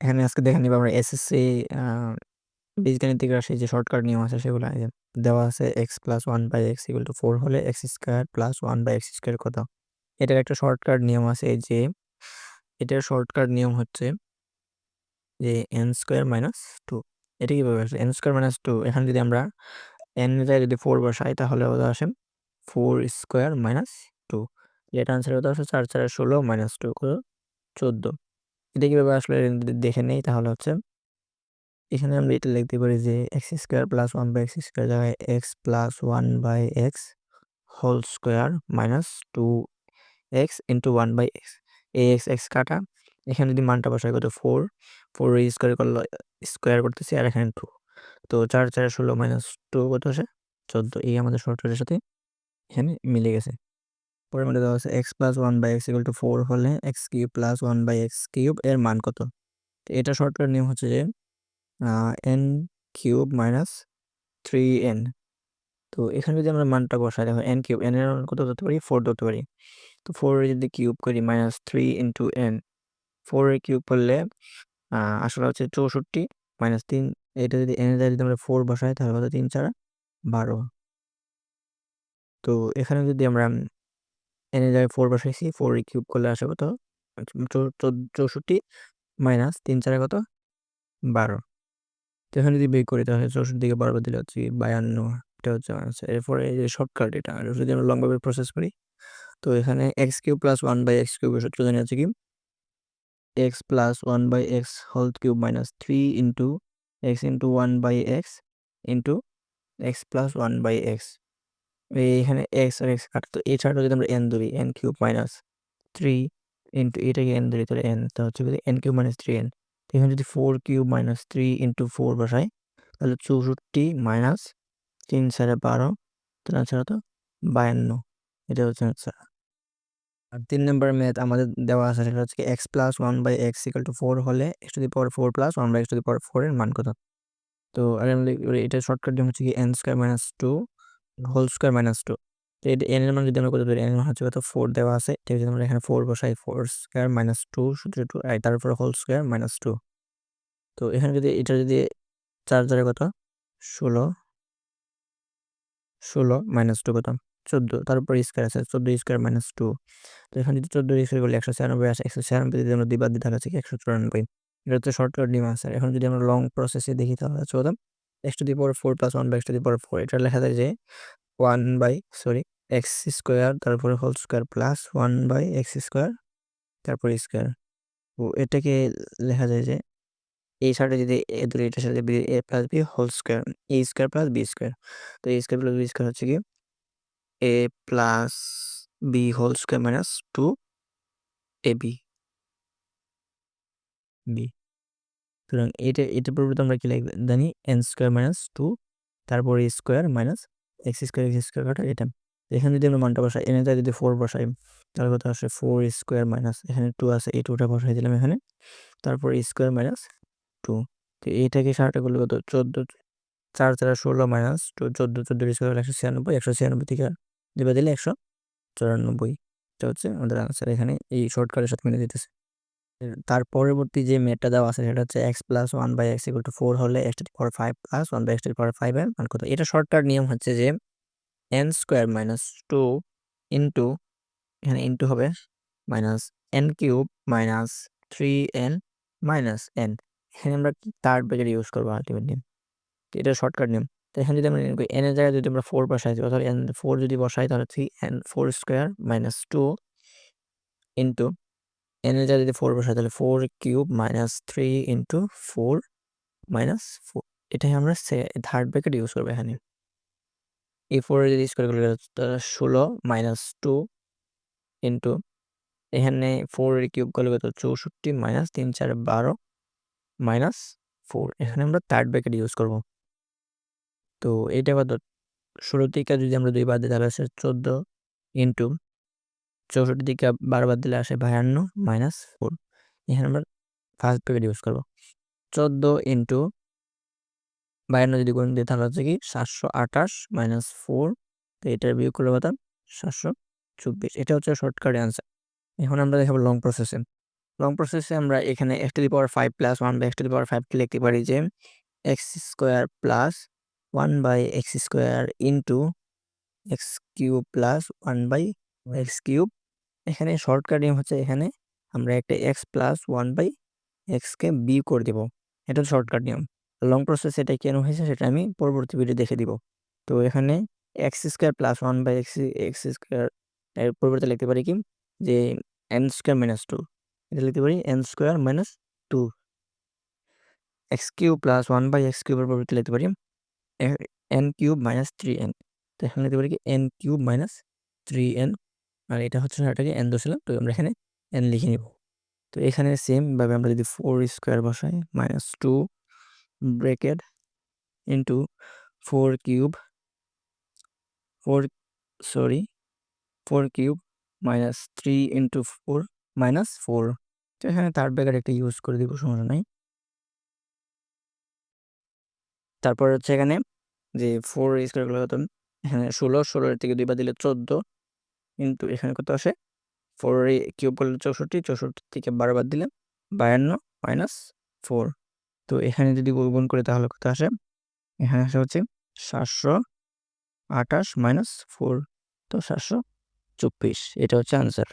এখানে আজকে দেখে নিব আমরা এসএসসি বীজগাণিতিক রাশি যে শর্টকাট নিয়ম আছে সেগুলো দেওয়া আছে X plus one by X equal to four হলে X square plus one by X square কত? এটার একটা শর্টকাট নিয়ম আছে যে, এটার শর্টকাট নিয়ম হচ্ছে যে এন স্কোয়ার মাইনাস টু এটা কীভাবে আসে? এন স্কোয়ার মাইনাস টু এখানে যদি আমরা এন যায় যদি ফোর বসাই তাহলে ওটা আসে ফোর স্কোয়ার মাইনাস টু এটা আনসার হতে আসে চার চার ষোলো মাইনাস টু কত? চোদ্দ। এটা কীভাবে আসলে দেখে নেই? তাহলে হচ্ছে এখানে আমরা এটা লিখতে পারি যে X square plus one by X square জায়গায় X plus one by X whole square minus two X into one by X A x x কাটা, এখানে যদি মানটা বসায় কত? ফোর ফোর স্কোয়ার করলে স্কোয়ার করতেছি আর এখানে টু তো চার চার ষোলো মাইনাস টু কত আসে? চোদ্দ। এই আমাদের শর্টের সাথে এখানে মিলে গেছে। পরের দেওয়া আছে X plus one by X equal to four হলে X cube plus one by X cube এর মান কত? এটা শর্টকাট নিয়ম হচ্ছে যে N cube minus three N তো এখানে যদি আমরা মানটা বসাই, দেখো এন কিউব এন এর কত ধরতে পারি? ফোর ধরতে পারি। তো ফোর যদি কিউব করি minus three into N four cube করলে আসলে হচ্ছে চৌষট্টি মাইনাস তিন, এটা যদি এন এর যদি আমরা ফোর বসাই, তাহলে কত? তিন চার বারো। তো এখানে যদি আমরা এন জায়গায় ফোর বসাইছি ফোর কিউব করলে আসে কত? চৌষট্টি মাইনাস তিন চারে কত? বারো। তো এখানে যদি বের করি তাহলে চৌষট্টি দিকে বারবার দিলে হচ্ছে বায়ান্ন, এটা হচ্ছে আনসার এরপরে এই যে শর্টকাট এটা যদি আমরা লংভাবে প্রসেস করি, তো এখানে X cube plus one by X কিউবের সূত্র জানি আছে কি? X plus one by X whole cube minus three into X into one by X into X plus one by X এখানে এক্স আর এক্স কাট। কাটতো এছাড়াও যদি আমরা এন ধরি। N cube minus three into এটাকে এন ধরি তাহলে এন তা হচ্ছে N cube minus three N এখানে যদি four cube minus three into four বসাই, তাহলে চৌষট্টি মাইনাস তিন সাড়ে বারো তাহলে আনসার হতো বায়ান্ন। এটা হচ্ছে আনসার আর তিন নম্বর ম্যাথ আমাদের দেওয়া আছে, সেটা হচ্ছে X plus one by X equal to four হলে X to the power four plus one by X to the power four এর মান কত? তো আর এটা শর্টকাট হচ্ছে কি N square minus two whole square minus two এটা এন এর মান যদি আমরা কত ধরি এন এর মান হচ্ছে কত? ফোর দেওয়া আছে। এটা যদি আমরা এখানে ফোর বসাই ফোর স্কোয়ার মাইনাস টু সূত্র টু তারপর হোল স্কোয়ার মাইনাস টু তো এখানে যদি, এটা যদি চার চারে কত? ষোলো। ষোলো মাইনাস টু কত? চোদ্দ। তারপর স্কোয়ার আছে, চোদ্দ স্কোয়ার মাইনাস টু তো এখানে যদি চোদ্দ স্কোয়ার করলে একশো ছিয়ানব্বই আসে, একশো ছিয়ানব্বই যদি আমরা দিবার দিতে আছে কি একশো চুরানব্বই। এটা হচ্ছে শর্টকাট ডিম আছে এখন যদি আমরা লং প্রসেসে দেখি, তাহলে হচ্ছে X to the power four plus one by X to the power four এটা লেখা যায় যে one by sorry X square তারপরে whole square plus one by X square তারপরে স্কোয়ার তো এটাকে লেখা যায় যে এই সাইডে যদি এ ধরে এটার সাথে B A plus B whole square A square plus B square তো A square plus B square হচ্ছে কি? A plus B whole square minus two A B B সুতরাং এটা এটা পরিবর্তে আমরা কি লিখব? জানি এন স্কোয়ার মাইনাস টু তারপরে square minus X square X square কাটা? এটা। এখানে যদি আমরা মানটা বসাই এনে যদি ফোর বসাই, তাহলে কত আসে? ফোর স্কোয়ার মাইনাস এখানে টু আছে, এই টুটা বসাই দিলাম এখানে। তারপর স্কোয়ার মাইনাস টু তো এইটাকে সারাটা করলে কত? চোদ্দ, চার চার ষোলো মাইনাস টু চোদ্দ চোদ্দ স্কোয়ার একশো ছিয়ানব্বই একশো ছিয়ানব্বই থেকে দেবে দিলে একশো চুরানব্বই। এটা হচ্ছে আমাদের আনসার এখানে এই শর্টকাটের সাথে মিলে দিতেছে তার পরবর্তী যে মেটটা দেওয়া আছে সেটা হচ্ছে X plus one by X equal to four হলে X to power five plus one by X to power five মান কত? এটা শর্টকাট নিয়ম হচ্ছে যে N square minus two into এখানে ইন্টু হবে minus N cube minus three N minus N এখানে আমরা থার্ড ব্র্যাকেট ইউজ করব আলটিমেটলি এটা শর্টকাট নিয়ম। তো এখানে যদি আমরা এন এর জায়গায় যদি আমরা ফোর বসাই তাহলে এন ফোর যদি বসাই, তাহলে three N four square minus two into N এর যদি ফোর বসাই, তাহলে four cube minus three into four minus four এটাই আমরা থার্ড ব্র্যাকেট ইউজ করব এখানে। এই ফোর যদি স্কোয়ার করলে ষোলো মাইনাস টু ইন্টু এখানে ফোর কিউব করলে কত? চৌষট্টি মাইনাস তিন, চার, বারো মাইনাস ফোর এখানে আমরা থার্ড ব্র্যাকেট ইউজ করব। তো এইটা কত? ষোলো থেকে যদি আমরা দুই বাদ দিই, তাহলে আসে চোদ্দ ইন্টু চৌষট্টি দিকে বারো বাদ দিলে আসে বাহান্ন মাইনাস ফোর এখানে আমরা ফার্স্ট ব্র্যাকেট ইউজ করব। চোদ্দ ইন্টু বায়ান্ন যদি গুণ দিই, তাহলে হচ্ছে কি সাতশো আঠাশ মাইনাস ফোর তো এটার বিয়োগ করলে কত? সাতশো চব্বিশ। এটা হচ্ছে শর্টকাট অ্যান্সার এখন আমরা দেখাবো লং প্রসেসে লং প্রসেসে আমরা এখানে X to the power five plus one by X to the power ফাইভকে লিখতে পারি যে X square plus one by X square into X cube plus one by X cube এখানে শর্টকাট নিয়ম হচ্ছে এখানে। আমরা একটা এক্স প্লাস ওয়ান বাই এক্সকে বি করে দেব। এটা শর্টকাট নিয়ম। লং প্রসেস এটা কেন হয়েছে সেটা আমি পরবর্তী ভিডিও দেখে দিব। তো এখানে x square plus one by x x square পরিবর্তে লিখতে পারি কি? যে এন স্কোয়ার মাইনাস টু এটা লিখতে পারি n square minus two x cube plus one by x কিউবের পরিবর্তে লিখতে পারি n cube minus three n তো এখানে লিখতে পারি কি? N cube minus three n আর এটা হচ্ছে এটাকে এন ধরছিলাম তো আমরা এখানে এন লিখে নিব। তো এখানে সেমভাবে আমরা যদি ফোর স্কোয়ার বসাই minus two bracket into four cube four sorry four cube minus three into four minus four তো এখানে তার ব্যাগের একটা ইউজ করে দিব, সমস্যা নাই। তারপর হচ্ছে এখানে যে ফোর স্কোয়ারগুলো হতো, এখানে ষোলো, ষোলোর থেকে দুইবার দিলে চোদ্দ। কিন্তু এখানে কত আসে? ফোর কিউব করলে চৌষট্টি চৌষট্টি থেকে বারো বাদ দিলে বায়ান্ন মাইনাস ফোর তো এখানে যদি গুণ করি তাহলে কত আসে? এখানে আসে হচ্ছে সাতশো আঠাশ মাইনাস ফোর তো সাতশো চব্বিশ, এটা হচ্ছে আনসার